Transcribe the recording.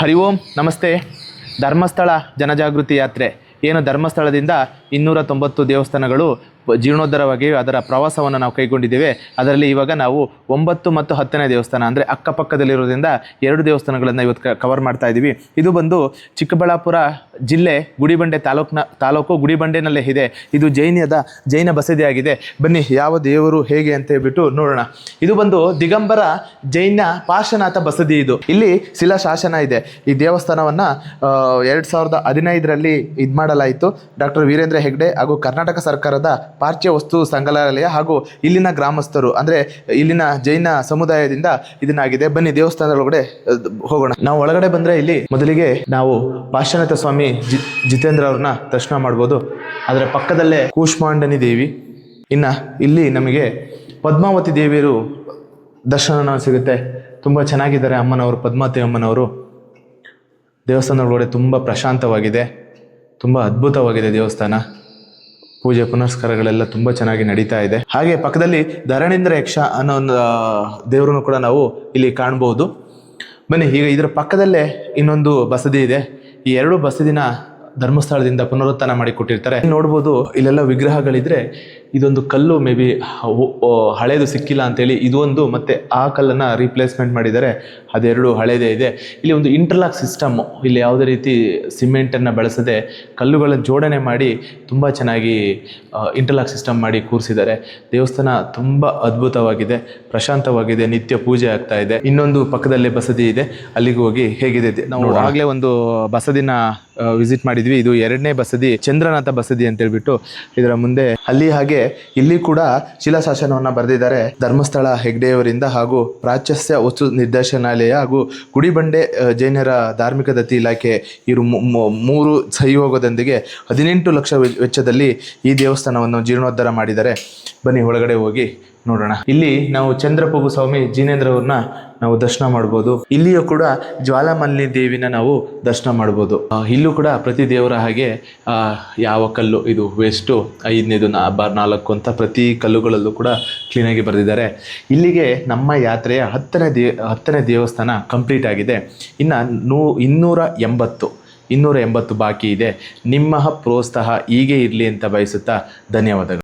ಹರಿ ಓಂ ನಮಸ್ತೆ. ಧರ್ಮಸ್ಥಳ ಜನಜಾಗೃತಿ ಯಾತ್ರೆ. ಏನು ಧರ್ಮಸ್ಥಳದಿಂದ ಇನ್ನೂರ ತೊಂಬತ್ತು ದೇವಸ್ಥಾನಗಳು ಜೀರ್ಣೋದ್ಧಾರವಾಗಿ ಅದರ ಪ್ರವಾಸವನ್ನು ನಾವು ಕೈಗೊಂಡಿದ್ದೇವೆ. ಅದರಲ್ಲಿ ಇವಾಗ ನಾವು ಒಂಬತ್ತು ಮತ್ತು ಹತ್ತನೇ ದೇವಸ್ಥಾನ ಅಂದರೆ ಅಕ್ಕಪಕ್ಕದಲ್ಲಿರೋದ್ರಿಂದ ಎರಡು ದೇವಸ್ಥಾನಗಳನ್ನು ಇವತ್ತು ಕವರ್ ಮಾಡ್ತಾ ಇದ್ದೀವಿ. ಇದು ಬಂದು ಚಿಕ್ಕಬಳ್ಳಾಪುರ ಜಿಲ್ಲೆ ಗುಡಿಬಂಡೆ ತಾಲೂಕಿನ ತಾಲೂಕು ಗುಡಿಬಂಡೆನಲ್ಲೇ ಇದೆ. ಇದು ಜೈನದ ಜೈನ ಬಸದಿಯಾಗಿದೆ. ಬನ್ನಿ, ಯಾವ ದೇವರು ಹೇಗೆ ಅಂತ ಹೇಳ್ಬಿಟ್ಟು ನೋಡೋಣ. ಇದು ಬಂದು ದಿಗಂಬರ ಜೈನ ಪಾರ್ಶ್ವನಾಥ ಬಸದಿ ಇದು. ಇಲ್ಲಿ ಶಿಲಾಶಾಸನ ಇದೆ. ಈ ದೇವಸ್ಥಾನವನ್ನು ಎರಡು ಸಾವಿರದ ಹದಿನೈದರಲ್ಲಿ ಇದು ಮಾಡಲಾಯಿತು. ಡಾಕ್ಟರ್ ವೀರೇಂದ್ರ ಹೆಗ್ಡೆ ಹಾಗೂ ಕರ್ನಾಟಕ ಸರ್ಕಾರದ ಪಾರ್ಚ್ಯ ವಸ್ತು ಸಂಗ್ರಹಾಲಯ ಹಾಗೂ ಇಲ್ಲಿನ ಗ್ರಾಮಸ್ಥರು, ಅಂದರೆ ಇಲ್ಲಿನ ಜೈನ ಸಮುದಾಯದಿಂದ ಇದನ್ನಾಗಿದೆ. ಬನ್ನಿ ದೇವಸ್ಥಾನದ ಒಳಗಡೆ ಹೋಗೋಣ. ನಾವು ಒಳಗಡೆ ಬಂದರೆ ಇಲ್ಲಿ ಮೊದಲಿಗೆ ನಾವು ಪಾರ್ಶ್ವನಾಥ ಸ್ವಾಮಿ ಜಿ, ಜಿತೇಂದ್ರ ಅವ್ರನ್ನ ದರ್ಶನ ಮಾಡ್ಬೋದು. ಅದರ ಪಕ್ಕದಲ್ಲೇ ಕೂಷ್ಮಾಂಡನಿ ದೇವಿ. ಇನ್ನು ಇಲ್ಲಿ ನಮಗೆ ಪದ್ಮಾವತಿ ದೇವಿಯರು ದರ್ಶನ ಸಿಗುತ್ತೆ. ತುಂಬ ಚೆನ್ನಾಗಿದ್ದಾರೆ ಅಮ್ಮನವರು, ಪದ್ಮಾವತಿ ಅಮ್ಮನವರು. ದೇವಸ್ಥಾನ ಒಳಗಡೆ ತುಂಬ ಪ್ರಶಾಂತವಾಗಿದೆ. ತುಂಬ ಅದ್ಭುತವಾಗಿದೆ ದೇವಸ್ಥಾನ. ಪೂಜೆ ಪುನಸ್ಕಾರಗಳೆಲ್ಲ ತುಂಬ ಚೆನ್ನಾಗಿ ನಡೀತಾ ಇದೆ. ಹಾಗೆ ಪಕ್ಕದಲ್ಲಿ ಧರಣೇಂದ್ರ ಯಕ್ಷ ಅನ್ನೋ ಒಂದು ದೇವರನ್ನು ಕೂಡ ನಾವು ಇಲ್ಲಿ ಕಾಣ್ಬೋದು. ಬನ್ನಿ, ಈಗ ಇದರ ಪಕ್ಕದಲ್ಲೇ ಇನ್ನೊಂದು ಬಸದಿ ಇದೆ. ಈ ಎರಡು ಬಸದಿನ ಧರ್ಮಸ್ಥಳದಿಂದ ಪುನರುತ್ಥಾನ ಮಾಡಿ ಕೊಟ್ಟಿರ್ತಾರೆ ನೋಡ್ಬೋದು ಇಲ್ಲೆಲ್ಲ ವಿಗ್ರಹಗಳಿದ್ರೆ ಇದೊಂದು ಕಲ್ಲು ಮೇ ಬಿ ಹಳೇದು ಸಿಕ್ಕಿಲ್ಲ ಅಂತೇಳಿ ಇದೊಂದು ಮತ್ತೆ ಆ ಕಲ್ಲನ್ನು ರೀಪ್ಲೇಸ್ಮೆಂಟ್ ಮಾಡಿದ್ದಾರೆ. ಅದೆರಡು ಹಳೇದೇ ಇದೆ. ಇಲ್ಲಿ ಒಂದು ಇಂಟರ್ಲಾಕ್ ಸಿಸ್ಟಮ್ ಇಲ್ಲಿ ಯಾವುದೇ ರೀತಿ ಸಿಮೆಂಟನ್ನು ಬಳಸದೆ ಕಲ್ಲುಗಳನ್ನು ಜೋಡಣೆ ಮಾಡಿ ತುಂಬ ಚೆನ್ನಾಗಿ ಇಂಟರ್ಲಾಕ್ ಸಿಸ್ಟಮ್ ಮಾಡಿ ಕೂರಿಸಿದ್ದಾರೆ. ದೇವಸ್ಥಾನ ತುಂಬ ಅದ್ಭುತವಾಗಿದೆ. ಪ್ರಶಾಂತವಾಗಿದೆ. ನಿತ್ಯ ಪೂಜೆ ಆಗ್ತಾ ಇದೆ. ಇನ್ನೊಂದು ಪಕ್ಕದಲ್ಲೇ ಬಸದಿ ಇದೆ. ಅಲ್ಲಿಗೆ ಹೋಗಿ ಹೇಗಿದೆ ನಾವು ಆಗಲೇ ಒಂದು ಬಸದಿನ ವಿಸಿಟ್ ಮಾಡಿದ್ವಿ ಇದು ಎರಡನೇ ಬಸದಿ, ಚಂದ್ರನಾಥ ಬಸದಿ ಅಂತ ಹೇಳ್ಬಿಟ್ಟು ಇದರ ಮುಂದೆ ಅಲ್ಲಿ ಹಾಗೆ ಇಲ್ಲಿ ಕೂಡ ಶಿಲಾಶಾಸನವನ್ನ ಬರೆದಿದ್ದಾರೆ. ಧರ್ಮಸ್ಥಳ ಹೆಗ್ಡೆಯವರಿಂದ ಹಾಗೂ ಪ್ರಾಚಸ್ಯ ವಸ್ತು ನಿರ್ದೇಶನಾಲಯ ಹಾಗೂ ಗುಡಿಬಂಡೆ ಜೈನರ ಧಾರ್ಮಿಕ ದತ್ತಿ ಇಲಾಖೆ ಇವರು ಮೂರು ಸಹಯೋಗದೊಂದಿಗೆ ಹದಿನೆಂಟು ಲಕ್ಷ ವೆಚ್ಚದಲ್ಲಿ ಈ ದೇವಸ್ಥಾನವನ್ನು ಜೀರ್ಣೋದ್ಧಾರ ಮಾಡಿದ್ದಾರೆ. ಬನ್ನಿ ಒಳಗಡೆ ಹೋಗಿ ನೋಡೋಣ. ಇಲ್ಲಿ ನಾವು ಚಂದ್ರಪ್ರಭು ಸ್ವಾಮಿ ಜಿನೇಂದ್ರ ಅವ್ರನ್ನ ನಾವು ದರ್ಶನ ಮಾಡ್ಬೋದು. ಇಲ್ಲಿಯೂ ಕೂಡ ಜ್ವಾಲಾಮಲ್ಲಿ ದೇವಿನ ನಾವು ದರ್ಶನ ಮಾಡ್ಬೋದು. ಇಲ್ಲೂ ಕೂಡ ಪ್ರತಿ ದೇವರ ಹಾಗೆ ಯಾವ ಕಲ್ಲು, ಇದು ವೇಸ್ಟು ಐದನೇದು ನಾ ಬಾರ್ ನಾಲ್ಕು ಅಂತ ಪ್ರತಿ ಕಲ್ಲುಗಳಲ್ಲೂ ಕೂಡ ಕ್ಲೀನಾಗಿ ಬರೆದಿದ್ದಾರೆ. ಇಲ್ಲಿಗೆ ನಮ್ಮ ಯಾತ್ರೆಯ ಹತ್ತನೇ ದೇ, ಹತ್ತನೇ ದೇವಸ್ಥಾನ ಕಂಪ್ಲೀಟ್ ಆಗಿದೆ. ಇನ್ನು ನೂ, ಇನ್ನೂರ ಎಂಬತ್ತು ಇನ್ನೂರ ಎಂಬತ್ತು ಬಾಕಿ ಇದೆ. ನಿಮ್ಮ ಪ್ರೋತ್ಸಾಹ ಹೀಗೆ ಇರಲಿ ಅಂತ ಬಯಸುತ್ತಾ ಧನ್ಯವಾದಗಳು.